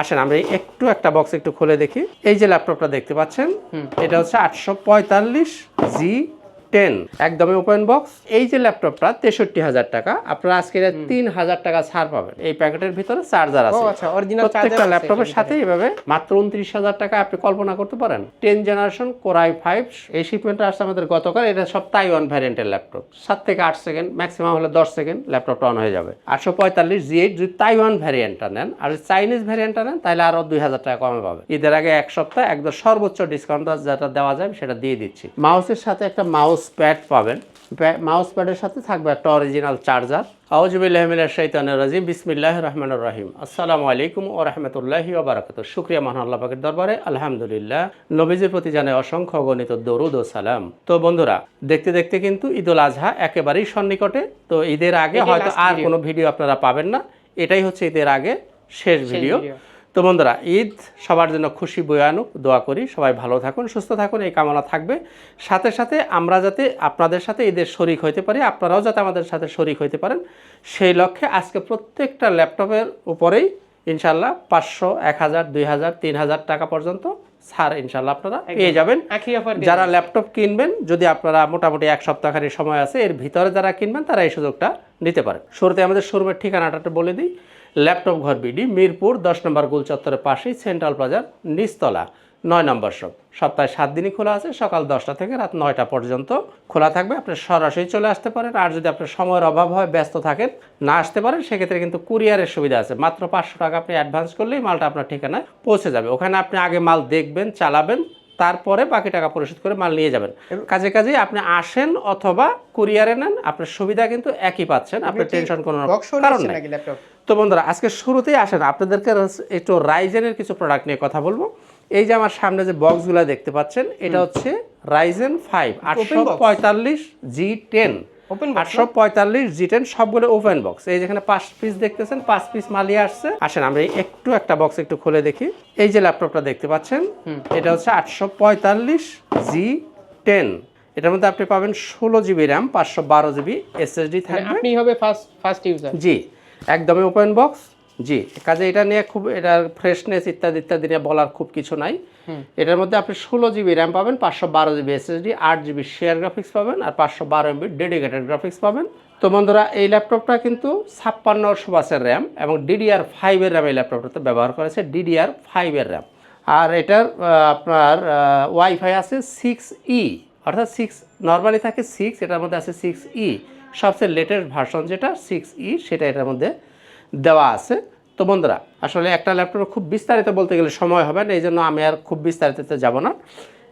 আসেন আমরা একটু একটা বক্স একটু খুলে দেখি। এই যে ল্যাপটপটা দেখতে পাচ্ছেন এটা হচ্ছে আটশো পঁয়তাল্লিশ জি টেন একদমই ওপেন বক্স এই যে ল্যাপটপটা তেষট্টি হাজার টাকা। আপনারা আজকে তিন হাজার টাকা ছাড় পাবেন। এই প্যাকেটের ভিতরে চার্জার আছে। আচ্ছা অরিজিনাল প্রত্যেকটা ল্যাপটপের সাথে এভাবে মাত্র উনত্রিশ হাজার টাকা আপনি কল্পনা করতে পারেন। টেন জেনারেশন কোরাই ফাইভ এই শিপমেন্টটা আসছে আমাদের গতকাল। এটা সব তাইওয়ান ভ্যারিয়েন্টের ল্যাপটপ সাত থেকে আট সেকেন্ড ম্যাক্সিমাম হলে দশ সেকেন্ড ল্যাপটপটা অন হয়ে যাবে। আটশো পঁয়তাল্লিশ জি এইট যদি তাইওয়ান ভ্যারিয়েন্টটা নেন আর চাইনিজ ভ্যারিয়েন্টটা নেন তাহলে আরও দুই হাজার টাকা কমে পাবে। ঈদের আগে এক সপ্তাহ একদম সর্বোচ্চ ডিসকাউন্ট যেটা দেওয়া যায় সেটা দিয়ে দিচ্ছি। মাউসের সাথে একটা মাউস প্যাড পাবেন। মাউস প্যাডের সাথে থাকবে একটা অরিজিনাল চার্জার আউজবিল্লাহমিল্লা শৈতানুর রাজিম। বিসমিল্লাহ রহমানুর রহিম। আসসালামু আলাইকুম ও রহমতুল্লাহি ওবরাকাত শুক্রিয়া মহান আল্লাহ পাকের দরবারে। আলহামদুলিল্লাহ। নবীজির প্রতি জানাই অসংখ্য গণিত দরুদ ও সালাম। তো বন্ধুরা দেখতে দেখতে কিন্তু ঈদুল আজহা একেবারেই সন্নিকটে। তো ঈদের আগে হয়তো আর কোনো ভিডিও আপনারা পাবেন না। এটাই হচ্ছে ঈদের আগে শেষ ভিডিও। তো বন্ধুরা ঈদ সবার জন্য খুশি বয়ে আনুক দোয়া করি সবাই ভালো থাকুন সুস্থ থাকুন এই কামনা থাকবে। সাথে সাথে আমরা যাতে আপনাদের সাথে ঈদের শরিক হইতে পারি আপনারাও যাতে আমাদের সাথে শরিক হইতে পারেন সেই লক্ষ্যে আজকে প্রত্যেকটা ল্যাপটপের উপরেই ইনশাল্লাহ পাঁচশো এক হাজার দুই হাজার তিন হাজার টাকা পর্যন্ত ছাড় ইনশাল্লাহ আপনারা পেয়ে যাবেন। যারা ল্যাপটপ কিনবেন যদি আপনারা মোটামুটি এক সপ্তাহখানি সময় আছে এর ভিতরে যারা কিনবেন তারা এই সুযোগটা নিতে পারেন। শুরুতে আমাদের শোরুমের ঠিকানাটা বলে দিই। ল্যাপটপ ঘর বিডি মিরপুর দশ নম্বর গোল চত্বরের পাশেই সেন্ট্রাল প্লাজার নিচতলা নয় নম্বর শপ। সপ্তাহে সাত দিনই খোলা আছে সকাল দশটা থেকে রাত নয়টা পর্যন্ত খোলা থাকবে। আপনি সরাসরি চলে আসতে পারেন আর যদি আপনার সময়ের অভাব হয় ব্যস্ত থাকেন না আসতে পারেন সেক্ষেত্রে কিন্তু কুরিয়ারের সুবিধা আছে। মাত্র পাঁচশো টাকা আপনি অ্যাডভান্স করলেই মালটা আপনার ঠিকানায় পৌঁছে যাবে। ওখানে আপনি আগে মাল দেখবেন চালাবেন তারপরে বাকি টাকা পরিশোধ করে মাল নিয়ে যাবেন। কাজে কাজে আপনি আসেন অথবা কুরিয়ারে নেন আপনার সুবিধা কিন্তু একই পাচ্ছেন আপনার টেনশন কোনো কারণ নেই। ল্যাপটপ তো বন্ধুরা আজকে শুরুতেই আসেন আপনাদেরকে একটু রাইজেনের কিছু প্রোডাক্ট নিয়ে কথা বলব। এই যে আমার সামনে যে বক্সগুলো দেখতে পাচ্ছেন এটা হচ্ছে রাইজেন ফাইভ আটশো পঁয়তাল্লিশ জি টেন ওপেন আটশো পঁয়তাল্লিশ জি টেন সবগুলো ওপেন বক্স এই যেখানে পাঁচ পিস দেখতেছেন পাঁচ পিস মালিয়ে আসছে। আসেন আমরা একটু একটা বক্স একটু খুলে দেখি। এই যে ল্যাপটপটা দেখতে পাচ্ছেন এটা হচ্ছে আটশো পঁয়তাল্লিশ জি টেন এটার মধ্যে আপনি পাবেন ষোলো জিবি র্যাম পাঁচশো বারো জিবি এসএসডি থাকবে। আপনি হবে ফার্স্ট ফার্স্ট ইউজার জি। একদমই ওপেন বক্স জি কাজে এটা নিয়ে খুব এটার ফ্রেশনেস ইত্যাদি ইত্যাদি নিয়ে বলার খুব কিছু নাই। এটার মধ্যে আপনি ষোলো জিবি র্যাম পাবেন পাঁচশো বারো জিবি এসএসডি আট জিবি শেয়ার গ্রাফিক্স পাবেন আর পাঁচশো বারো এমবি ডেডিকেটেড গ্রাফিক্স পাবেন। তো বন্ধুরা এই ল্যাপটপটা কিন্তু ছাপ্পান্ন সুবাসের র্যাম এবং ডিডিআর ফাইভের র্যাম এই ল্যাপটপটাতে ব্যবহার করেছে ডিডিআর ফাইভের র্যাম আর এটার আপনার ওয়াইফাই আছে সিক্স ই অর্থাৎ সিক্স নর্মালি থাকে সিক্স এটার মধ্যে আছে সিক্স ই সবচেয়ে লেটেস্ট ভার্সন যেটা সিক্স ই সেটা এটার মধ্যে দেওয়া আছে। তো বন্ধুরা, আসলে একটা ল্যাপটপে খুব বিস্তারিত বলতে গেলে সময় হবে না এই জন্য আমি আর খুব বিস্তারিত যাব না।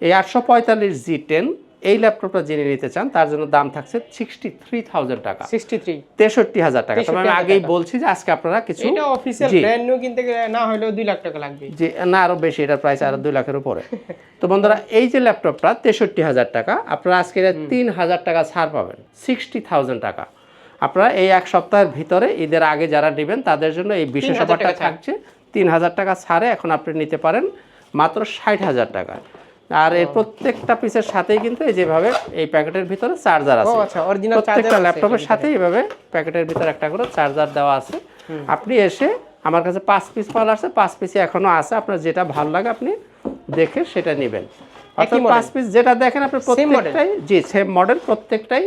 এই আটশো পঁয়তাল্লিশ জি টেন এই ল্যাপটপটা জেনে নিতে চান তার জন্য দাম থাকছে সিক্সটি থ্রি থাউজেন্ড টাকা। সিক্সটি থ্রি তেষট্টি হাজার টাকা। তবে আমি আগেই বলছি যে আজকে আপনারা কিছু এটা অফিসিয়াল ব্র্যান্ড নিউ কিনতে গেলে না হলেও দুই লাখ টাকা লাগবে। যে না আরও বেশি এটার প্রাইস আরও দুই লাখের উপরে। তো বন্ধুরা এই যে ল্যাপটপটা তেষট্টি হাজার টাকা আপনারা আজকে এটা তিন হাজার টাকা ছাড় পাবেন সিক্সটি থাউজেন্ড টাকা। আপনারা এই এক সপ্তাহের ভিতরে ঈদের আগে যারা নেবেন তাদের জন্য এই বিশেষ 3,000 অফারটা থাকছে। তিন হাজার টাকা ছাড়ে এখন আপনি নিতে পারেন মাত্র ষাট হাজার টাকা আর এর প্রত্যেকটা পিসের সাথেই কিন্তু এই যেভাবে এই প্যাকেটের ভিতরে চার্জার ও আছে আচ্ছা অরিজিনাল প্রত্যেকটা ল্যাপটপের সাথে এইভাবে প্যাকেটের ভিতরে একটা করে চার্জার দেওয়া আছে। আপনি এসে আমার কাছে পাঁচ পিস মাল আছে পাঁচ পিসে এখনও আছে। আপনার যেটা ভালো লাগে আপনি দেখে সেটা নেবেন। অর্থাৎ পাঁচ পিস যেটা দেখেন আপনি? প্রত্যেকটাই জি সেম মডেল প্রত্যেকটাই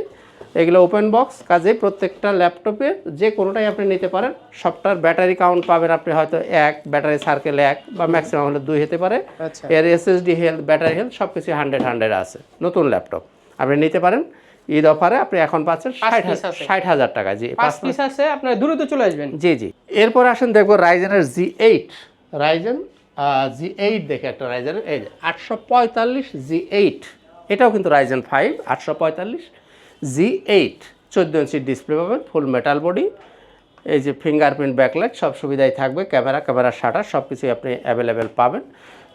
এগুলো ওপেন বক্স কাজে প্রত্যেকটা ল্যাপটপে যে কোনোটাই আপনি নিতে পারেন সবটার ব্যাটারি কাউন্ট পাবেন আপনি হয়তো এক ব্যাটারি সার্কেল এক বা ম্যাক্সিমাম হলে দুই হতে পারে। আচ্ছা। এর এসএসডি হেলথ ব্যাটারি হেলথ সব কিছু হান্ড্রেড হান্ড্রেড আছে। নতুন ল্যাপটপ আপনি নিতে পারেন। ঈদ অফারে আপনি এখন পাচ্ছেন ষাট হাজার টাকা। জি পাঁচ পিস আছে আপনার দ্রুত চলে আসবেন। জি জি। এরপর আসেন দেখব রাইজেনের G eight Ryzen G eight দেখে একটা রাইজেনের এই আটশো পঁয়তাল্লিশ জি এইট এটাও কিন্তু রাইজেন ফাইভ আটশো পঁয়তাল্লিশ। জি এইট চোদ্দ ইঞ্চির ডিসপ্লে পাবেন ফুল মেটাল বডি এই যে ফিঙ্গারপ্রিন্ট ব্যাকলাইট সব সুবিধাই থাকবে ক্যামেরা ক্যামেরা শাটার সব কিছুই আপনি অ্যাভেলেবেল পাবেন।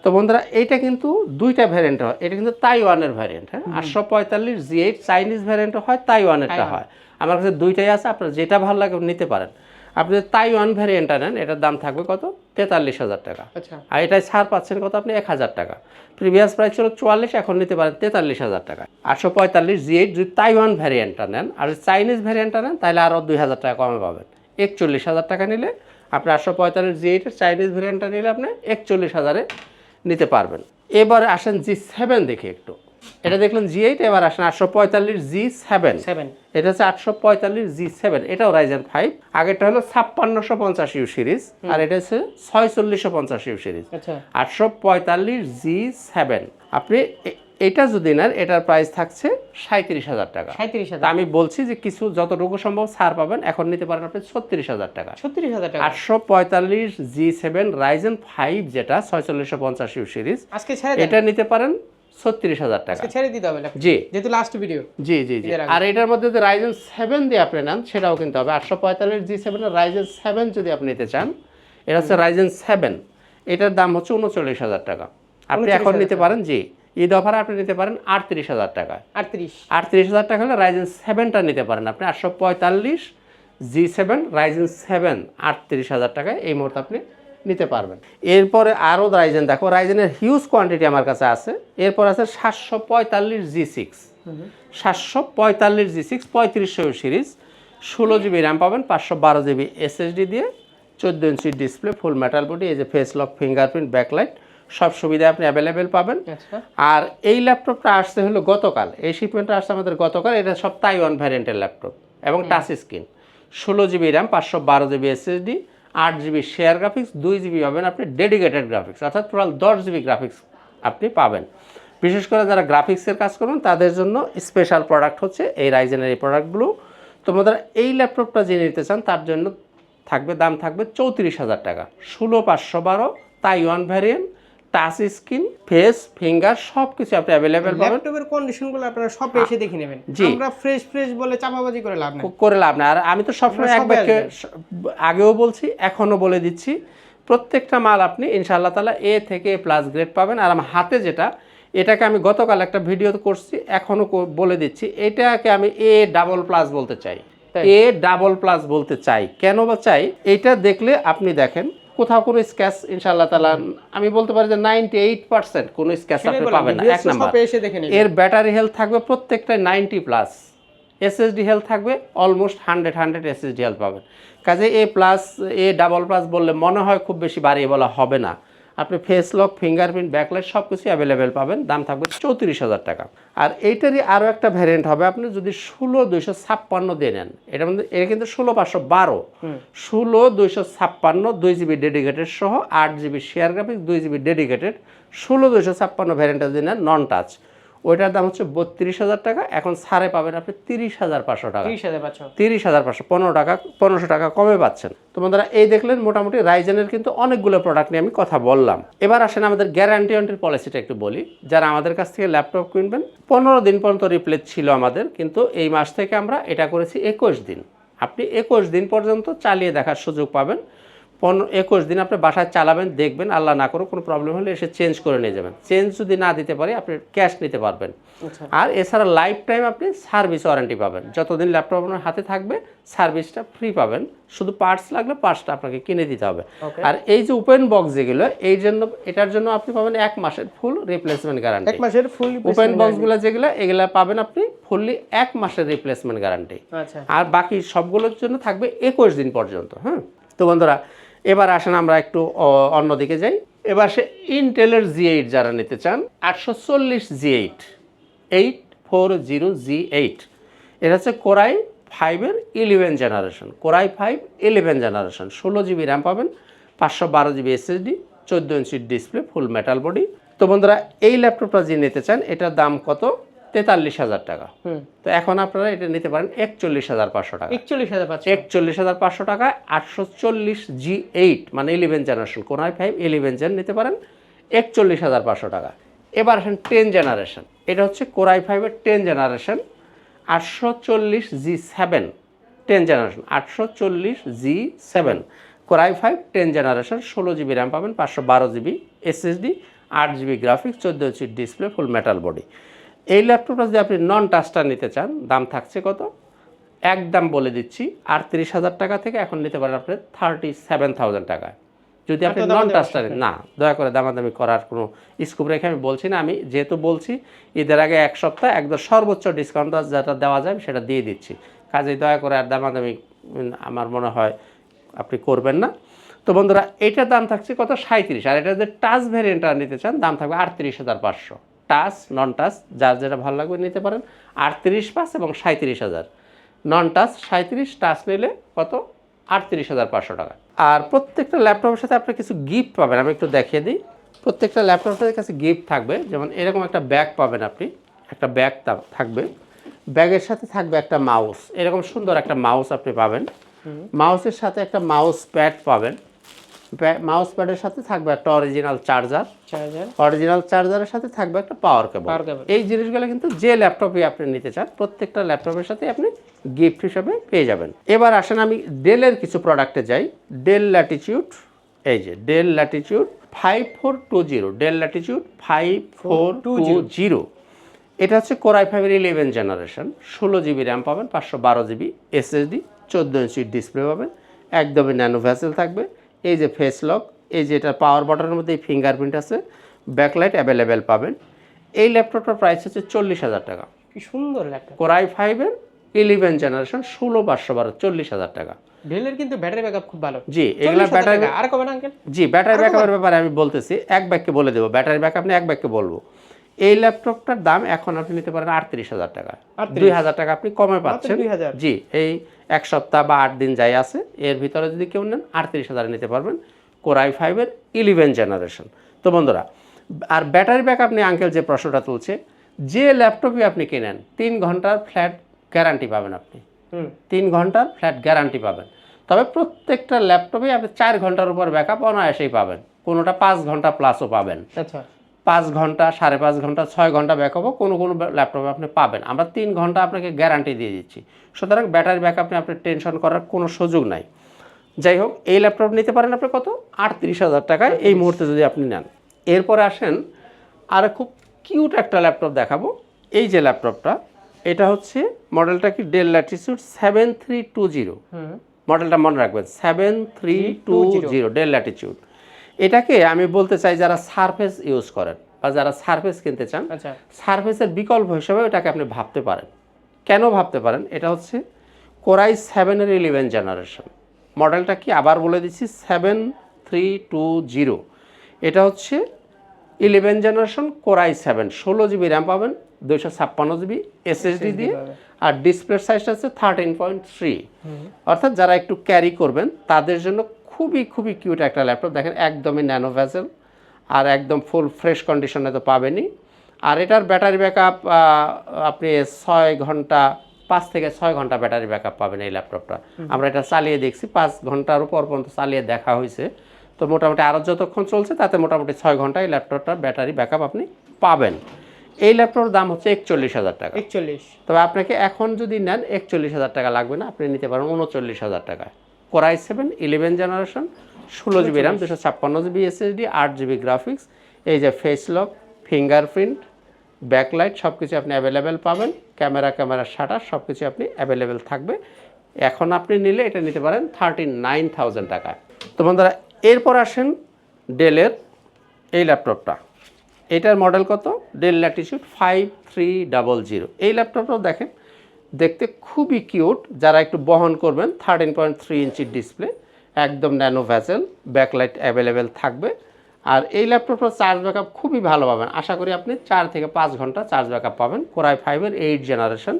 তো বন্ধুরা এইটা কিন্তু দুইটা ভ্যারিয়েন্ট হয় এটা কিন্তু তাইওয়ানের ভ্যারিয়েন্ট হ্যাঁ? আটশো পঁয়তাল্লিশ জি এইট চাইনিজ ভ্যারিয়েন্টও হয় তাইওয়ানেরটা হয়। আমার কাছে দুইটাই আছে আপনার যেটা ভালো লাগে নিতে পারেন। আপনি যদি তাইওয়ান ভ্যারিয়েন্টটা নেন এটার দাম থাকবে কত? তেতাল্লিশ হাজার টাকা। আচ্ছা। আর এটাই ছাড় পাচ্ছেন কত আপনি? এক হাজার টাকা। প্রিভিয়াস প্রাইস ছিল চুয়াল্লিশ এখন নিতে পারেন তেতাল্লিশ হাজার টাকা। আটশো পঁয়তাল্লিশ জি এইট যদি তাইওয়ান ভ্যারিয়েন্টটা নেন আর চাইনিজ ভ্যারিয়েন্টটা নেন তাহলে আরও দুই হাজার টাকা কমে পাবেন। একচল্লিশ হাজার টাকা নিলে আপনি আটশো পঁয়তাল্লিশ জি এইটের চাইনিজ ভেরিয়েন্টটা নিলে আপনি একচল্লিশ হাজারে নিতে পারবেন। এবারে আসেন জি সেভেন দেখি একটু। এটা দেখলেন জি এইট এবার আসেন আটশো পঁয়তাল্লিশ জি সেভেন সেভেন এটা হচ্ছে আটশো পঁয়তাল্লিশ জি সেভেন এটাও রাইজেন ফাইভ আগেরটা হলো ছাপ্পান্নশো পঞ্চাশ ইউ সিরিজ আর এটা হচ্ছে ছয়চল্লিশশো পঞ্চাশ ইউ সিরিজ আচ্ছা। আটশো পঁয়তাল্লিশ জি সেভেন আপনি এটা যদি নেন এটার প্রাইস থাকছে সাঁত্রিশ হাজার টাকা। সাঁত্রিশ হাজার। আমি বলছি যে কিছু যতটুকু সম্ভব ছাড় পাবেন এখন নিতে পারেন আপনি ছত্রিশ হাজার টাকা। ছত্রিশ হাজার টাকা। আটশো পঁয়তাল্লিশ জি সেভেন রাইজেন ফাইভ যেটা ছয়চল্লিশশো পঞ্চাশ ইউ সিরিজ আজকে এটা নিতে পারেন ছত্রিশ হাজার টাকা। ছেড়ে দিতে হবে জি। যেহেতু লাস্ট ভিডিও জি জি জি। আর এটার মধ্যে যদি রাইজেন সেভেন দিয়ে আপনি নেন সেটাও কিন্তু হবে। আটশো পঁয়তাল্লিশ জি সেভেনের রাইজেন সেভেন যদি আপনি নিতে চান এটা হচ্ছে রাইজেন সেভেন এটার দাম হচ্ছে উনচল্লিশ হাজার টাকা। আপনি এখন নিতে পারেন জি। ঈদ অফারে আপনি নিতে পারেন আটত্রিশ হাজার টাকা। আটত্রিশ। আটত্রিশ হাজার টাকা হলে রাইজেন সেভেনটা নিতে পারেন আপনি। আটশো পঁয়তাল্লিশ জি সেভেন রাইজেন সেভেন আটত্রিশ হাজার টাকায় এই মুহূর্তে আপনি নিতে পারবেন। এরপরে আরও রাইজেন দেখো রাইজেনের হিউজ কোয়ান্টিটি আমার কাছে আছে। এরপর আছে সাতশো পঁয়তাল্লিশ জি সিক্স সাতশো পঁয়তাল্লিশ জি সিক্স পঁয়ত্রিশশো সিরিজ ষোলো জিবি র্যাম পাবেন পাঁচশো বারো জিবি এসএসডি দিয়ে চোদ্দ inch display full metal body এই যে ফেস লক ফিঙ্গারপ্রিন্ট ব্যাকলাইট সব সুবিধা আপনি অ্যাভেলেবেল পাবেন। আচ্ছা। আর এই ল্যাপটপটা আসছে হলো গতকাল। এই শিপমেন্টটা আসছে আমাদের গতকাল এটা সব তাইওয়ান ভ্যারিয়েন্টের ল্যাপটপ এবং টাচ স্ক্রিন ষোলো জিবি র্যাম পাঁচশো বারো জিবি এসএসডি আট জিবি শেয়ার গ্রাফিক্স দুই জিবি পাবেন আপনি ডেডিকেটেড গ্রাফিক্স অর্থাৎ টোটাল দশ জিবি গ্রাফিক্স আপনি পাবেন। বিশেষ করে যারা গ্রাফিক্সের কাজ করবেন, তাদের জন্য স্পেশাল প্রোডাক্ট হচ্ছে এই রাইজেনের এই প্রোডাক্টগুলো তোমাদের এই ল্যাপটপটা যে নিতে চান, তার জন্য থাকবে, দাম থাকবে চৌত্রিশ হাজার টাকা। ষোলো পাঁচশো বারো Taiwan variant touch screen face finger সব কিছু আপনি অ্যাভেলেবেল পাবেন। ল্যাপটপের কন্ডিশনগুলো আপনারা সব এসে দেখে নেবেন। আমরা ফ্রেশ ফ্রেশ বলে চাপাবাজি করে লাভ নাই। করে লাভ না আর আমি তো সবসময় আমরা এক বাক্যে আগেও বলছি এখনও বলে দিচ্ছি প্রত্যেকটা মাল আপনি ইনশাআল্লাহ তালা এ থেকে প্লাস গ্রেড পাবেন। আর আমার হাতে যেটা এটাকে আমি গতকাল একটা ভিডিও করছি এখনও বলে দিচ্ছি এটাকে আমি এ ডাবল প্লাস বলতে চাই। এ ডাবল প্লাস বলতে চাই। কেন বা চাই? এটা দেখলে আপনি দেখেন কোথাও কোনো স্ক্যাচ ইনশাআল্লাহ তালা আমি বলতে পারি যে নাইনটি এইট পার্সেন্ট কোনো স্ক্যাচ আপনি পাবেন না। এক নাম্বার এর ব্যাটারি হেলথ থাকবে প্রত্যেকটাই নাইনটি প্লাস এসএসডি হেলথ থাকবে almost hundred hundred SSD health পাবেন। কাজে A plus A double plus বললে মনে হয় খুব বেশি বাড়িয়ে বলা হবে না। আপনি ফেস লক ফিঙ্গারপ্রিন্ট ব্যাকলাইট সব কিছুই অ্যাভেলেবেল পাবেন। দাম থাকবে চৌত্রিশ হাজার টাকা। আর এইটারই আরও একটা ভ্যারিয়েন্ট হবে আপনি যদি ষোলো দুইশো ছাপ্পান্ন দিয়ে নেন এটা মধ্যে এটা কিন্তু ষোলো পাঁচশো বারো। ষোলো দুইশো ছাপ্পান্ন দুই জিবি ডেডিকেটেড সহ আট জিবি শেয়ার গ্রাফিক্স দুই জিবি ডেডিকেটেড ষোলো দুইশো ছাপ্পান্ন ভ্যারিয়েন্টটা যদি নেন নন টাচ ওইটার দাম হচ্ছে বত্রিশ হাজার টাকা। এখন ছাড়ে পাবেন আপনি তিরিশ হাজার পাঁচশো টাকা। ত্রিশ হাজার পাঁচশো। তিরিশ হাজার পাঁচশো পনেরো টাকা পনেরোশো টাকা কমে পাচ্ছেন। তো বন্ধুরা এই দেখলেন মোটামুটি রাইজেনের কিন্তু অনেকগুলো প্রোডাক্ট নিয়ে আমি কথা বললাম। এবার আসেন আমাদের গ্যারান্টি ওয়ারেন্টির পলিসিটা একটু বলি। যারা আমাদের কাছ থেকে ল্যাপটপ কিনবেন পনেরো দিন পর্যন্ত রিপ্লেস ছিল আমাদের কিন্তু এই মাস থেকে আমরা এটা করেছি একুশ দিন। আপনি একুশ দিন পর্যন্ত চালিয়ে দেখার সুযোগ পাবেন। পনেরো একুশ দিন আপনি বাসায় চালাবেন দেখবেন আল্লাহ না করো কোনো প্রবলেম হলে এসে চেঞ্জ করে নিয়ে যাবেন। চেঞ্জ যদি না দিতে পারে আপনি ক্যাশ নিতে পারবেন। আচ্ছা। আর এছাড়া লাইফ টাইম আপনি সার্ভিস ওয়ারেন্টি পাবেন। যতদিন ল্যাপটপ আপনার হাতে থাকবে সার্ভিসটা ফ্রি পাবেন। শুধু পার্টস লাগলে পার্টসটা আপনাকে কিনে দিতে হবে। আর এই যে ওপেন বক্স যেগুলো এই জন্য এটার জন্য আপনি পাবেন এক মাসের ফুল রিপ্লেসমেন্ট গ্যারান্টি এক মাসের ফুল ওপেন বক্সগুলো যেগুলো এগুলা পাবেন আপনি ফুললি এক মাসের রিপ্লেসমেন্ট গ্যারান্টি আচ্ছা। আর বাকি সবগুলোর জন্য থাকবে একুশ দিন পর্যন্ত হ্যাঁ? তো বন্ধুরা এবার আসেন আমরা একটু অন্যদিকে যাই। এবার সে ইন্টেলের জি এইট যারা নিতে চান, আটশো চল্লিশ G eight eight four zero G eight এটা হচ্ছে কোরাই ফাইভের eleven generation Core i five eleven generation ষোলো জিবি র্যাম পাবেন, পাঁচশো বারো জিবি এসএসডি চোদ্দ ইঞ্চির ডিসপ্লে ফুল মেটাল বডি তো বন্ধুরা, এই ল্যাপটপটা যে নিতে চান, এটার দাম কত? তেতাল্লিশ হাজার টাকা। তো এখন আপনারা এটা নিতে পারেন একচল্লিশ হাজার পাঁচশো টাকা। একচল্লিশ হাজার পাঁচশো। একচল্লিশ হাজার পাঁচশো টাকা আটশো চল্লিশ জি এইট মানে eleven generation Core i five eleven gen নিতে পারেন একচল্লিশ হাজার পাঁচশো টাকা। এবার আসেন টেন জেনারেশন এটা হচ্ছে কোরাই ফাইভের টেন জেনারেশন আটশো চল্লিশ জি সেভেন টেন জেনারেশন আটশো চল্লিশ G seven. Core i five ten generation ষোলো জিবি র্যাম পাবেন পাঁচশো বারো জিবি এসএসডি আট জিবি গ্রাফিক্স চোদ্দ ইঞ্চির ডিসপ্লে ফুল মেটাল বডি এই ল্যাপটপটা যদি আপনি নন টাচটা নিতে চান দাম থাকছে কত? একদম বলে দিচ্ছি আটত্রিশ হাজার টাকা থেকে এখন নিতে পারেন আপনি থার্টি সেভেন থাউজেন্ড টাকায়। যদি আপনি নন টাচটা নেন না দয়া করে দামাদামি করার কোনো স্কোপ রেখে আমি বলছি না। আমি যেহেতু বলছি ঈদের আগে এক সপ্তাহ একদম সর্বোচ্চ ডিসকাউন্ট যেটা দেওয়া যায় আমি সেটা দিয়ে দিচ্ছি। কাজেই দয়া করে আর দামাদামি আমার মনে হয় আপনি করবেন না। তো বন্ধুরা এটার দাম থাকছে কত? সাঁত্রিশ আর এটা যে টাচ ভ্যারিয়েন্টটা নিতে চান দাম থাকবে আটত্রিশ হাজার পাঁচশো। টাচ নন টাচ যার যেটা ভালো লাগবে নিতে পারেন। আটত্রিশ পাঁচ এবং সাঁত্রিশ হাজার। নন টাচ সাঁত্রিশ টাচ নিলে কত? আটত্রিশ হাজার পাঁচশো টাকা। আর প্রত্যেকটা ল্যাপটপের সাথে আপনি কিছু গিফট পাবেন আমি একটু দেখিয়ে দিই। প্রত্যেকটা ল্যাপটপের কাছে গিফট থাকবে যেমন এরকম একটা ব্যাগ পাবেন আপনি একটা ব্যাগ থাকবে। ব্যাগের সাথে থাকবে একটা মাউস এরকম সুন্দর একটা মাউস আপনি পাবেন। মাউসের সাথে একটা মাউস প্যাড পাবেন। মাউস প্যাডের সাথে থাকবে একটা অরিজিনাল চার্জার চার্জার অরিজিনাল চার্জারের সাথে থাকবে একটা পাওয়ার কেবল এই জিনিসগুলো কিন্তু যে ল্যাপটপে আপনি নিতে চান প্রত্যেকটা ল্যাপটপের সাথে আপনি গিফট হিসাবে পেয়ে যাবেন। এবার আসেন আমি ডেলের কিছু প্রোডাক্টে যাই। ডেল ল্যাটিটিউড এই যে Dell Latitude five four two zero Dell Latitude five four two zero এটা হচ্ছে কোরাই ফাইভের ইলেভেন জেনারেশন ষোলো জিবি র্যাম পাবেন পাঁচশো বারো জিবি এসএসডি চোদ্দ ইঞ্চি ডিসপ্লে পাবেন একদমই ন্যানো ভ্যাসেল থাকবে। এই যে ফেস লক এই যে এটা পাওয়ার বাটনের মধ্যে ফিঙ্গারপ্রিন্ট আছে ব্যাকলাইট অ্যাভেলেবেল পাবেন। এই ল্যাপটপটার প্রাইস হচ্ছে চল্লিশ হাজার টাকা। কি সুন্দর ল্যাপটপ কোরাই ফাইভের ইলেভেন জেনারেশন ষোলো পাঁচশো বারো চল্লিশ হাজার টাকা। ডেলের কিন্তু ব্যাটারি ব্যাকআপ খুব ভালো। জি এগুলা ব্যাটারি আর কবে না জি ব্যাটারি ব্যাকআপের ব্যাপারে আমি বলতেছি এক ব্যাগকে বলে দেবো ব্যাটারি ব্যাকআপ নিয়ে এক ব্যাগকে বলব। এই ল্যাপটপটার দাম এখন আপনি নিতে পারেন আটত্রিশ হাজার টাকা। দুই হাজার টাকা আপনি কমে পাচ্ছেন। 2,000 জি এই এক সপ্তাহ বা আট দিন যাই আছে এর ভিতরে যদি কেউ নেন আটত্রিশ হাজার নিতে পারবেন কোরাই ফাইভের ইলেভেন জেনারেশন তো বন্ধুরা আর ব্যাটারি ব্যাকআপ নিয়ে আঙ্কেল যে প্রশ্নটা তুলছে যে ল্যাপটপই আপনি কেনেন তিন ঘণ্টার ফ্ল্যাট গ্যারান্টি পাবেন আপনি। তিন ঘণ্টার ফ্ল্যাট গ্যারান্টি পাবেন। তবে প্রত্যেকটা ল্যাপটপে আপনি চার ঘণ্টার উপর ব্যাকআপ অনায়াসেই পাবেন। কোনোটা পাঁচ ঘণ্টা প্লাসও পাবেন। আচ্ছা পাঁচ ঘণ্টা সাড়ে পাঁচ ঘণ্টা ছয় ঘণ্টা ব্যাক ব্যাকআপও কোনো কোনো ল্যাপটপে আপনি পাবেন। আমরা তিন ঘণ্টা আপনাকে গ্যারান্টি দিয়ে দিচ্ছি। সুতরাং ব্যাটারি ব্যাকআপ নিয়ে আপনি টেনশন করার কোনো সুযোগ নাই। যাই হোক এই ল্যাপটপ নিতে পারেন আপনি কত? আটত্রিশ হাজার টাকায় এই মুহূর্তে যদি আপনি নেন। এরপরে আসেন আর খুব কিউট একটা ল্যাপটপ দেখাবো। এই যে ল্যাপটপটা এটা হচ্ছে মডেলটা কি? Dell Latitude seven three two zero মডেলটা মনে রাখবেন seven three two zero Dell Latitude এটাকে আমি বলতে চাই যারা সারফেস ইউজ করেন বা যারা সারফেস কিনতে চান আচ্ছা। সারফেসের বিকল্প হিসেবে এটাকে আপনি ভাবতে পারেন। কেন ভাবতে পারেন? এটা হচ্ছে কোরাই সেভেনের ইলেভেন জেনারেশন মডেলটা কি? আবার বলে দিচ্ছি সেভেন থ্রি টু জিরো এটা হচ্ছে eleven generation Core i seven ষোলো জিবি র্যাম পাবেন দুইশো ছাপ্পান্ন জিবি এসএসডি দিয়ে আর ডিসপ্লে সাইজটা হচ্ছে থার্টিন পয়েন্ট থ্রি অর্থাৎ যারা একটু ক্যারি করবেন তাদের জন্য খুবই খুবই কিউট একটা ল্যাপটপ দেখেন একদমই ন্যানো ভ্যাসেল আর একদম ফুল ফ্রেশ কন্ডিশনে তো পাবেনই। আর এটার ব্যাটারি ব্যাকআপ আপনি ছয় ঘণ্টা পাঁচ থেকে ছয় ঘণ্টা ব্যাটারি ব্যাকআপ পাবেন এই ল্যাপটপটা আমরা এটা চালিয়ে দেখছি পাঁচ ঘণ্টার উপর পর্যন্ত চালিয়ে দেখা হয়েছে। তো মোটামুটি আরও যতক্ষণ চলছে তাতে মোটামুটি ছয় ঘন্টায় ল্যাপটপটার ব্যাটারি ব্যাকআপ আপনি পাবেন। এই ল্যাপটপের দাম হচ্ছে একচল্লিশ হাজার টাকা। একচল্লিশ। তবে আপনাকে এখন যদি নেন একচল্লিশ হাজার টাকা লাগবে না আপনি নিতে পারেন উনচল্লিশ হাজার টাকায়। Core i seven eleven generation ষোলো জিবি র্যাম দুশো ছাপ্পান্ন জিবি এসএসডি আট জিবি গ্রাফিক্স এই যে ফেস লক ফিঙ্গারপ্রিন্ট ব্যাকলাইট সব কিছু আপনি অ্যাভেলেবেল পাবেন। ক্যামেরা ক্যামেরা শাটার সব কিছু আপনি অ্যাভেলেবেল থাকবে। এখন আপনি নিলে এটা নিতে পারেন থার্টি নাইন থাউজেন্ড টাকায়। তো বন্ধুরা এরপর আসেন ডেলের এই ল্যাপটপটা এটার মডেল কত? Dell Latitude five three double zero এই ল্যাপটপটাও দেখেন দেখতে খুবই কিউট। যারা একটু বহন করবেন থার্টিন পয়েন্ট থ্রি ইঞ্চির ডিসপ্লে একদম ন্যানো ভ্যাসেল ব্যাকলাইট অ্যাভেলেবেল থাকবে। আর এই ল্যাপটপটার চার্জ ব্যাকআপ খুবই ভালো পাবেন। আশা করি আপনি চার থেকে পাঁচ ঘণ্টা চার্জ ব্যাকআপ পাবেন। কোরাই ফাইভের এইট জেনারেশন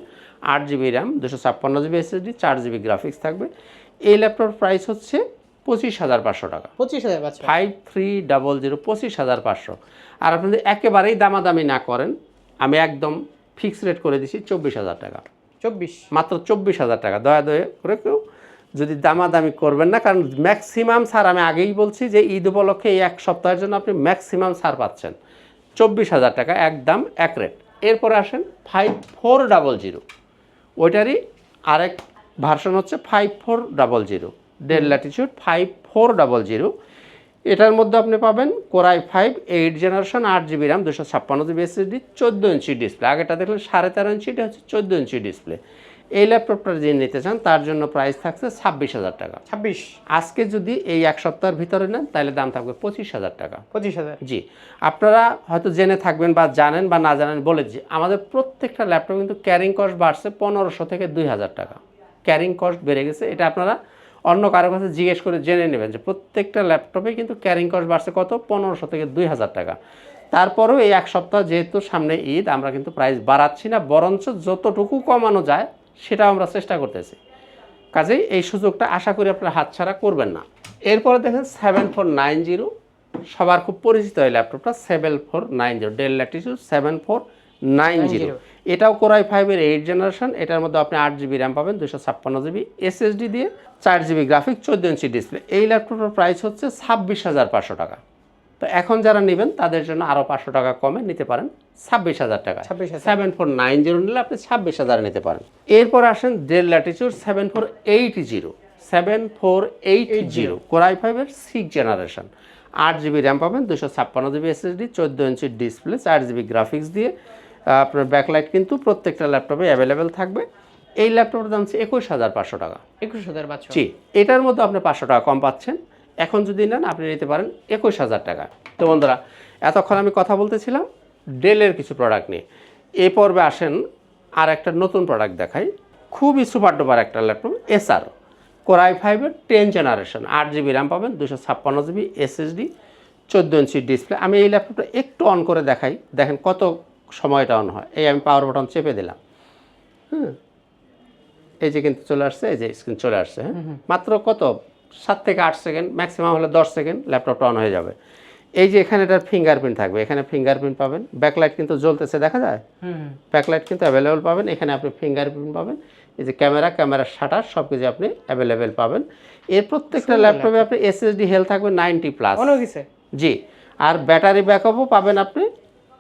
আট জিবি র্যাম দুশো ছাপ্পান্ন জিবি এসএসডি চার জিবি গ্রাফিক্স থাকবে। এই ল্যাপটপের প্রাইস হচ্ছে পঁচিশ হাজার পাঁচশো টাকা। পঁচিশ হাজার পাঁচশো। ফাইভ থ্রি ডাবল জিরো পঁচিশ হাজার পাঁচশো। আর আপনি যদি একেবারেই দামাদামি না করেন আমি একদম ফিক্স রেট করে দিছি চব্বিশ হাজার টাকা। চব্বিশ। মাত্র চব্বিশ হাজার টাকা। দয়া দয়া করে কেউ যদি দামাদামি করবেন না, কারণ ম্যাক্সিমাম ছাড় আমি আগেই বলছি যে ঈদ উপলক্ষে এই এক সপ্তাহের জন্য আপনি ম্যাক্সিমাম ছাড় পাচ্ছেন। চব্বিশ হাজার টাকা একদম এক রেট এরপরে আসেন ফাইভ ফোর ডাবল জিরো ওইটারই আরেক ভার্সন হচ্ছে five four double zero Dell Latitude five four double zero এটার মধ্যে আপনি পাবেন Core i five eight generation আট জিবি র্যাম দুশো ছাপ্পান্ন জিবি এসএসডি চোদ্দ ইঞ্চি ডিসপ্লে। আগেটা দেখলেন সাড়ে তেরো ইঞ্চি এটা হচ্ছে চোদ্দ ইঞ্চি ডিসপ্লে। এই ল্যাপটপটা যে নিতে চান তার জন্য প্রাইস থাকছে ছাব্বিশ হাজার টাকা। ছাব্বিশ। আজকে যদি এই এক সপ্তাহের ভিতরে নেন তাহলে দাম থাকবে পঁচিশ হাজার টাকা। পঁচিশ হাজার। জি। আপনারা হয়তো জেনে থাকবেন বা জানেন বা না জানেন বলে যে আমাদের প্রত্যেকটা ল্যাপটপ কিন্তু ক্যারিং কস্ট বাড়ছে পনেরোশো থেকে দুই হাজার টাকা। ক্যারিং কস্ট বেড়ে গেছে এটা আপনারা অন্য কারও কাছে জিজ্ঞেস করে জেনে নেবেন যে প্রত্যেকটা ল্যাপটপে কিন্তু ক্যারিং কস্ট বাড়ছে কত? পনেরোশো থেকে দুই হাজার টাকা। তারপরেও এই এক সপ্তাহ যেহেতু সামনে ঈদ, আমরা কিন্তু প্রাইস বাড়াচ্ছি না, বরঞ্চ যতটুকু কমানো যায় সেটা আমরা চেষ্টা করতেছি। কাজেই এই সুযোগটা আশা করি আপনারা হাতছাড়া করবেন না। এরপরে দেখেন সেভেন ফোর নাইন জিরো সবার খুব পরিচিত এই ল্যাপটপটা seven four nine zero Dell Latitude seven four nine zero এটাও কোরাই ফাইভের এইট জেনারেশন এটার মধ্যে আপনি আট জিবি র্যাম পাবেন দুশো ছাপ্পান্ন জিবি এসএসডি দিয়ে চার জিবি গ্রাফিক চোদ্দ ইঞ্চি ডিসপ্লে এই ল্যাপটপের প্রাইস হচ্ছে ছাব্বিশ হাজার পাঁচশো টাকা। তো এখন যারা নেবেন তাদের জন্য আরও পাঁচশো টাকা কমে নিতে পারেন ছাব্বিশ হাজার টাকা। 26,000 সেভেন ফোর নাইন জিরো নিলে আপনি ছাব্বিশ হাজার নিতে পারেন। এরপর আসেন Dell Latitude seven four eight zero seven four eight zero Core i ফাইভের সিক্স জেনারেশন আট জিবি র্যাম পাবেন দুশো ছাপ্পান্ন জিবি এসএসডি চোদ্দ ইঞ্চি ডিসপ্লে চার জিবি গ্রাফিক্স দিয়ে আপনার ব্যাকলাইট কিন্তু প্রত্যেকটা ল্যাপটপে অ্যাভেলেবেল থাকবে। এই ল্যাপটপের দাম হচ্ছে একুশ হাজার পাঁচশো টাকা। একুশ হাজার পাঁচশো। জি এটার মধ্যে আপনি পাঁচশো টাকা কম পাচ্ছেন। এখন যদি নেন আপনি নিতে পারেন একুশ হাজার টাকা। তো বন্ধুরা এতক্ষণ আমি কথা বলতেছিলাম ডেলের কিছু প্রোডাক্ট নিয়ে। এই পর্বে আসেন আর একটা নতুন প্রোডাক্ট দেখাই। খুবই সুপার ডুপার একটা ল্যাপটপ এসআর কোরাই ফাইভের টেন জেনারেশন আট জিবি র্যাম পাবেন দুশো ছাপ্পান্ন জিবি এসএসডি চোদ্দ ইঞ্চি ডিসপ্লে আমি এই ল্যাপটপটা একটু অন করে দেখাই। দেখেন কত সময়টা অন হয়। এই আমি পাওয়ার বাটন চেপে দিলাম। হুম। এই যে কিন্তু চলে আসছে এই যে স্ক্রিন চলে আসছে হ্যাঁ? মাত্র কত? সাত থেকে আট সেকেন্ড ম্যাক্সিমাম হলে দশ সেকেন্ড ল্যাপটপটা অন হয়ে যাবে। এই যে এখানে এটার ফিঙ্গারপ্রিন্ট থাকবে এখানে ফিঙ্গারপ্রিন্ট পাবেন। ব্যাকলাইট কিন্তু জ্বলতেছে দেখা যায়? হুম ব্যাকলাইট কিন্তু অ্যাভেলেবেল পাবেন। এখানে আপনি ফিঙ্গারপ্রিন্ট পাবেন। এই যে ক্যামেরা ক্যামেরার শাটার সব কিছু আপনি অ্যাভেলেবেল পাবেন। এর প্রত্যেকটা ল্যাপটপে আপনি এসএসডি হেল থাকবে নাইনটি প্লাস জি। আর ব্যাটারি ব্যাকআপও পাবেন আপনি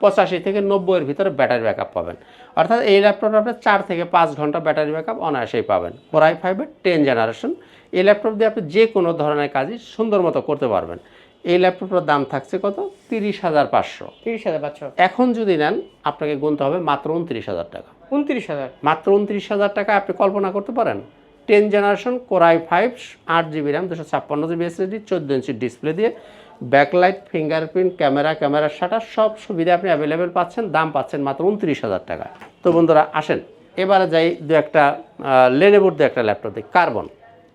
পঁচাশি থেকে নব্বইয়ের ভিতরে ব্যাটারি ব্যাকআপ পাবেন। অর্থাৎ এই ল্যাপটপটা আপনি চার থেকে পাঁচ ঘণ্টা ব্যাটারি ব্যাকআপ অনায়াসেই পাবেন। কোরাই ফাইভের টেন জেনারেশন এই ল্যাপটপ দিয়ে আপনি যে কোনো ধরনের কাজই সুন্দর মতো করতে পারবেন। এই ল্যাপটপটার দাম থাকছে কত? তিরিশ হাজার পাঁচশো। তিরিশ হাজার পাঁচশো। এখন যদি নেন আপনাকে গুনতে হবে মাত্র উনত্রিশ হাজার টাকা। উনত্রিশ হাজার। মাত্র উনত্রিশ হাজার টাকা আপনি কল্পনা করতে পারেন। Ten generation Core i five আট জিবি র্যাম দুশো ছাপ্পান্ন জিবি এসএসডি চোদ্দ ইঞ্চি ডিসপ্লে দিয়ে ব্যাকলাইট ফিঙ্গারপ্রিন্ট ক্যামেরা ক্যামেরার শাটার সব সুবিধা আপনি অ্যাভেলেবেল পাচ্ছেন দাম পাচ্ছেন মাত্র উনত্রিশ হাজার টাকা। তো বন্ধুরা আসেন এবারে যাই দু একটা লেনেবোর দু একটা ল্যাপটপ দিই কার্বন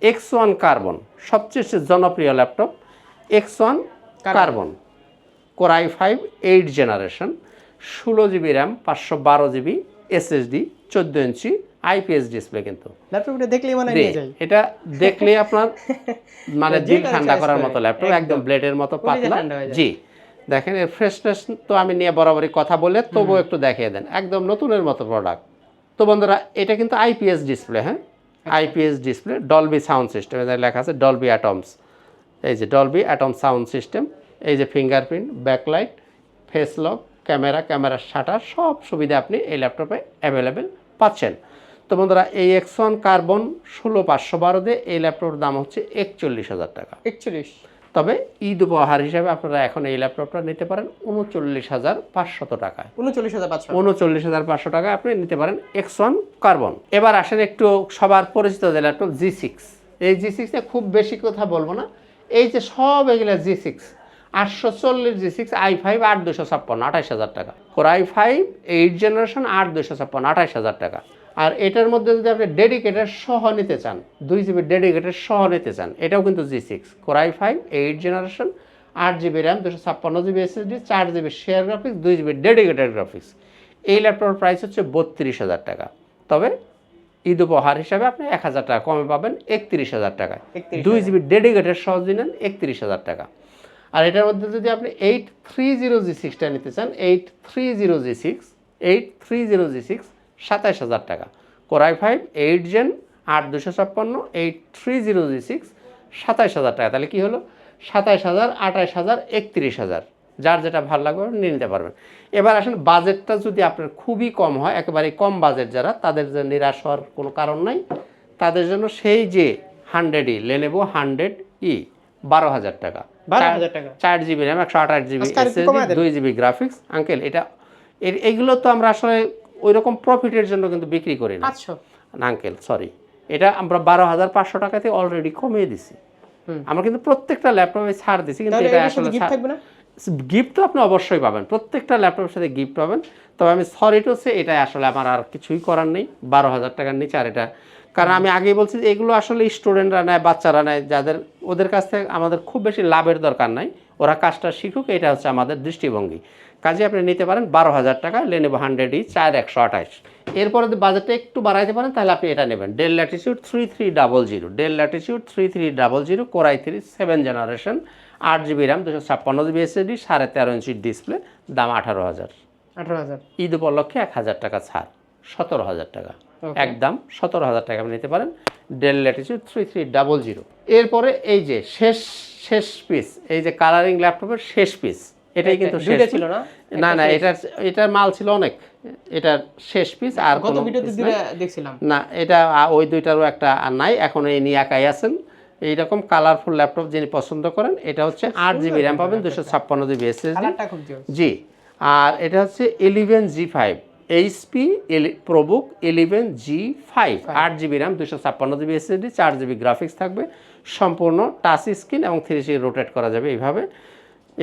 এক্স ওয়ান কার্বন সবচেয়ে জনপ্রিয় laptop X one carbon Core i five eight generation ষোলো জিবি র্যাম পাঁচশো বারো জিবি এসএসডি চোদ্দ ইঞ্চি আইপিএস ডিসপ্লে কিন্তু। ল্যাপটপটা দেখলেই মনে হয় নিয়ে যাই। এটা দেখলে আপনার মানে কারও ঠান্ডা করার মতো ল্যাপটপ একদম ব্লেডের মতো পাতলা। জি দেখেন এর ফ্রেশনেস তো আমি নিয়ে বরাবরই কথা বলে তবুও একটু দেখিয়ে দেন। একদম নতুনের মতো প্রোডাক্ট তো বন্ধুরা এটা কিন্তু আইপিএস ডিসপ্লে হ্যাঁ? IPS display Dolby sound system লেখা আছে ডলবি অ্যাটমস এই যে ডলবি অ্যাটম সাউন্ড সিস্টেম এই যে fingerprint backlight face lock camera ক্যামেরার শাটার সব সুবিধা আপনি এই ল্যাপটপে অ্যাভেলেবেল পাচ্ছেন। তো বন্ধুরা এই এক্স ওয়ান কার্বন ষোলো পাঁচশো বারো দিয়ে এই ল্যাপটপের দাম হচ্ছে একচল্লিশ হাজার টাকা। একচল্লিশ। তবে ঈদ উপহার হিসাবে আপনারা এখন এই ল্যাপটপটা নিতে পারেন উনচল্লিশ হাজার পাঁচশত টাকায়। উনচল্লিশ হাজার পাঁচশো। উনচল্লিশ হাজার পাঁচশো টাকা আপনি নিতে পারেন এক্স ওয়ান কার্বন এবার আসেন একটু সবার পরিচিত যে ল্যাপটপ জি সিক্স এই জি সিক্সে খুব বেশি কথা বলব না। এই যে সব এগুলো জি সিক্স আটশো চল্লিশ জি সিক্স আই ফাইভ আট দুশো ছাপ্পান্ন আঠাশ হাজার টাকা। Four I five eight generation আট দুশো ছাপ্পান্ন আঠাশ হাজার টাকা। আর এটার মধ্যে যদি আপনি ডেডিকেটেড সহ নিতে চান দুই জিবি ডেডিকেটেড সহ নিতে চান এটাও কিন্তু G six Core i five eight generation আট জিবি র্যাম দুশো ছাপ্পান্ন জিবি এসএসডি চার জিবি শেয়ার গ্রাফিক্স দুই জিবি ডেডিকেটেড গ্রাফিক্স এই ল্যাপটপের প্রাইস হচ্ছে বত্রিশ হাজার টাকা। তবে ঈদ উপহার হিসাবে আপনি এক হাজার টাকা কমে পাবেন একত্রিশ হাজার টাকা। দুই জিবি ডেডিকেটেড সহজ নেন একত্রিশ হাজার টাকা। আর এটার মধ্যে যদি আপনি এইট থ্রি জিরো জি সিক্সটা নিতে চান eight three zero G six eight three zero G six সাতাইশ হাজার টাকা। কোরাই ফাইভ এইট জেন আট দুশো ছাপ্পান্ন eight three zero G six সাতাইশ হাজার টাকা। তাহলে কী হলো? সাতাইশ হাজার আঠাইশ হাজার একত্রিশ হাজার। যার যেটা ভালো লাগবে নিয়ে নিতে পারবেন। এবার আসেন বাজেটটা যদি আপনার খুবই কম হয় একেবারে কম বাজেট যারা তাদের যে নিরাশ হওয়ার কোনো কারণ নাই। তাদের জন্য সেই যে hundred e Lenovo hundred e বারো হাজার টাকা। চার- জিবি র্যাম একশো আঠাশ জিবি। দুই জিবি গ্রাফিক্স আঙ্কেল এটা এর- এগুলো তো আমরা আসলে ওই রকম প্রফিটের জন্য কিন্তু বিক্রি করি না। না আঙ্কেল সরি এটা আমরা বারো হাজার পাঁচশো টাকাতে অলরেডি কমিয়ে দিছি। আমরা কিন্তু প্রত্যেকটা ল্যাপটপে ছাড় দিছি কিন্তু এটা আসলে গিফট থাকবে না? গিফট তো আপনি অবশ্যই পাবেন। প্রত্যেকটা ল্যাপটপের সাথে গিফট পাবেন। তবে আমি সরি টু সে এটা আসলে আমার আর কিছুই করার নেই। বারো হাজার টাকার নিচে আর এটা কারণ আমি আগেই বলছি যে এগুলো আসলে স্টুডেন্টরা নেয় বাচ্চারা নেয় যাদের ওদের কাছ থেকে আমাদের খুব বেশি লাভের দরকার নাই। ওরা কাজটা শিখুক এটা হচ্ছে আমাদের দৃষ্টিভঙ্গি। কাজে আপনি নিতে পারেন বারো হাজার টাকা লেনেবো হান্ড্রেড ই চার একশো আঠাশ। এরপরে যদি বাজেটটা একটু বাড়াইতে পারেন তাহলে আপনি এটা নেবেন। Dell Latitude three three double zero Dell Latitude three three double zero Core i three seven generation আট জিবি র্যাম দুশো ছাপ্পান্ন জিবি এসএসডি সাড়ে তেরো ইঞ্চির ডিসপ্লে দাম আঠারো হাজার। আঠারো হাজার। ঈদ উপলক্ষে এক হাজার টাকা ছাড় সতেরো হাজার টাকা। একদম সতেরো হাজার টাকা আপনি নিতে পারেন Dell Latitude three three double zero এরপরে এই যে শেষ শেষ পিস এই যে কালারিং ল্যাপটপের শেষ পিস এটাই কিন্তু শেষ। ছিল না? না না এটার এটার মাল ছিল অনেক। এটার শেষ পিস আর গত ভিডিওতে দেখছিলাম। না এটা ওই দুইটারও একটা আর নাই। এখন এই নিয়ে একাই আছেন। এইরকম কালারফুল ল্যাপটপ যিনি পছন্দ করেন এটা হচ্ছে আট জিবি র্যাম পাবেন দুশো ছাপ্পান্ন জিবি এসএসডি জি আর এটা হচ্ছে eleven G five HP ProBook eleven G five আট জিবি র্যাম দুশো ছাপ্পান্ন জিবি এসএসডি চার জিবি গ্রাফিক্স থাকবে। সম্পূর্ণ টাচ স্ক্রিন এবং থ্রি সি রোটেট করা যাবে এইভাবে।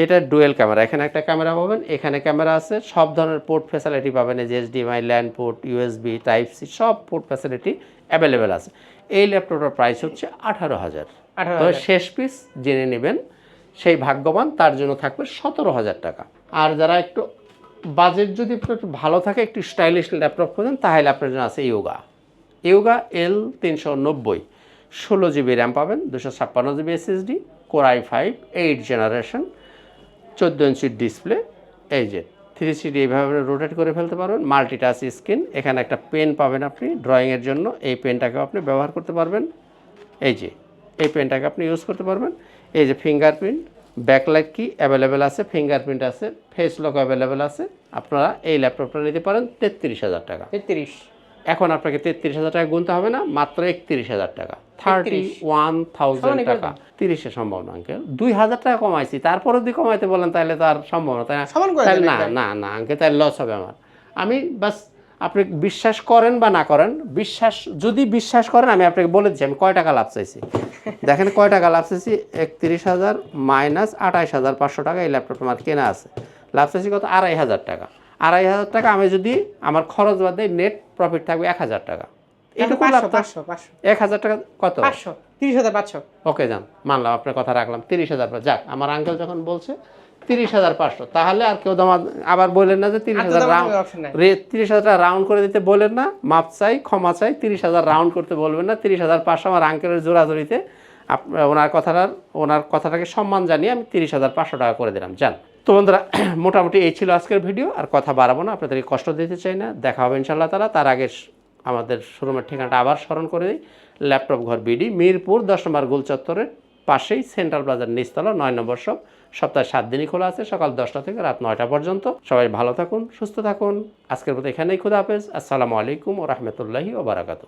এটা ডুয়েল ক্যামেরা। এখানে একটা ক্যামেরা পাবেন এখানে ক্যামেরা আছে সব ধরনের পোর্ট ফ্যাসিলিটি পাবেন এই যে HDMI LAN port USB type C সব পোর্ট ফ্যাসিলিটি অ্যাভেলেবেল আছে। এই ল্যাপটপটার প্রাইস হচ্ছে আঠারো হাজার। আঠারো তবে শেষ পিস জেনে নেবেন সেই ভাগ্যবান তার জন্য থাকবে সতেরো হাজার টাকা। আর যারা একটু বাজেট যদি একটু একটু ভালো থাকে একটু স্টাইলিশ ল্যাপটপ খোঁজেন তাহলে আপনার জন্য আছে ইয়োগা। ইয়োগা এল তিনশো নব্বই। ষোলো জিবি র্যাম পাবেন দুশো ছাপ্পান্ন GB SSD Core i five eight generation চোদ্দ ইঞ্চির ডিসপ্লে এই যে থ্রি সিডি এইভাবে রোটেট করে ফেলতে পারবেন মাল্টিটাচ স্ক্রিন এখানে একটা পেন পাবেন আপনি ড্রয়িংয়ের জন্য, এই পেনটাকেও আপনি ব্যবহার করতে পারবেন। এই যে, এই পেনটাকে আপনি ইউজ করতে পারবেন। এই যে ফিঙ্গারপ্রিন্ট ব্যাকলাইট কি অ্যাভেলেবেল আছে ফিঙ্গারপ্রিন্ট আছে ফেস লক অ্যাভেলেবেল আছে, আপনারা এই ল্যাপটপটা নিতে পারেন তেত্রিশ হাজার টাকা। তেত্রিশ। এখন আপনাকে তেত্রিশ হাজার টাকা গুনতে হবে না মাত্র একত্রিশ হাজার টাকা। থার্টি ওয়ান থাউজেন্ড টাকা। তিরিশে সম্ভব না আঙ্কেল দুই হাজার টাকা কমাইছি তারপরে যদি কমাইতে বলেন তাহলে তো আর সম্ভব না? তাই না না না আঙ্কেল তাহলে লস হবে আমার। আমি বাস আপনি বিশ্বাস করেন বা না করেন বিশ্বাস যদি বিশ্বাস করেন আমি আপনাকে বলে দিচ্ছি আমি কয় টাকা লাভ চাইছি? দেখেন কয় টাকা লাভ চাইছি? একত্রিশ হাজার মাইনাস আঠাইশ হাজার পাঁচশো টাকা এই ল্যাপটপ আমার কেনা আছে। লাভ চাইছি কত? আড়াই হাজার টাকা। আড়াই হাজার টাকা আমি যদি আমার খরচ বাদ নেট প্রফিট থাকবে এক হাজার টাকা। এটুকু এক হাজার টাকা কত? পাঁচশো তিরিশ হাজার পাঁচশো। ওকে যান মানলাম আপনার কথা রাখলাম তিরিশ হাজার যাক আমার আঙ্কেল যখন বলছে তিরিশ হাজার পাঁচশো তাহলে আর কেউ দাম আবার বললেন না যে তিরিশ হাজার রাউন্ড তিরিশ হাজার টাকা রাউন্ড করে দিতে বলেন না মাপ চাই ক্ষমা চাই তিরিশ হাজার রাউন্ড করতে বলবেন না তিরিশ হাজার পাঁচশো আমার আঙ্কেলের জোরাজোরিতে ওনার কথাটার ওনার কথাটাকে সম্মান জানিয়ে আমি তিরিশ হাজার পাঁচশো টাকা করে দিলাম। যান তো বন্ধুরা, মোটামুটি এই ছিল আজকের ভিডিও, আর কথা বাড়াবো না, আপনাদেরকে কষ্ট দিতে চাই না। দেখা হবে ইনশাল্লাহ তারা তার আগে আমাদের শোরুমের ঠিকানাটা আবার স্মরণ করে দিই। ল্যাপটপ ঘর বিডি, মিরপুর, দশ নম্বর গোল চত্বরের পাশেই সেন্ট্রাল প্লাজার নিচতলা, নয় নম্বর শপ। সপ্তাহে সাত দিনই খোলা আছে, সকাল দশটা থেকে রাত নয়টা পর্যন্ত। সবাই ভালো থাকুন, সুস্থ থাকুন। আজকের মতো এখানেই খুদা হাফেজ। আসসালামু আলাইকুম ও রহমতুল্লাহি ও বারাকাতু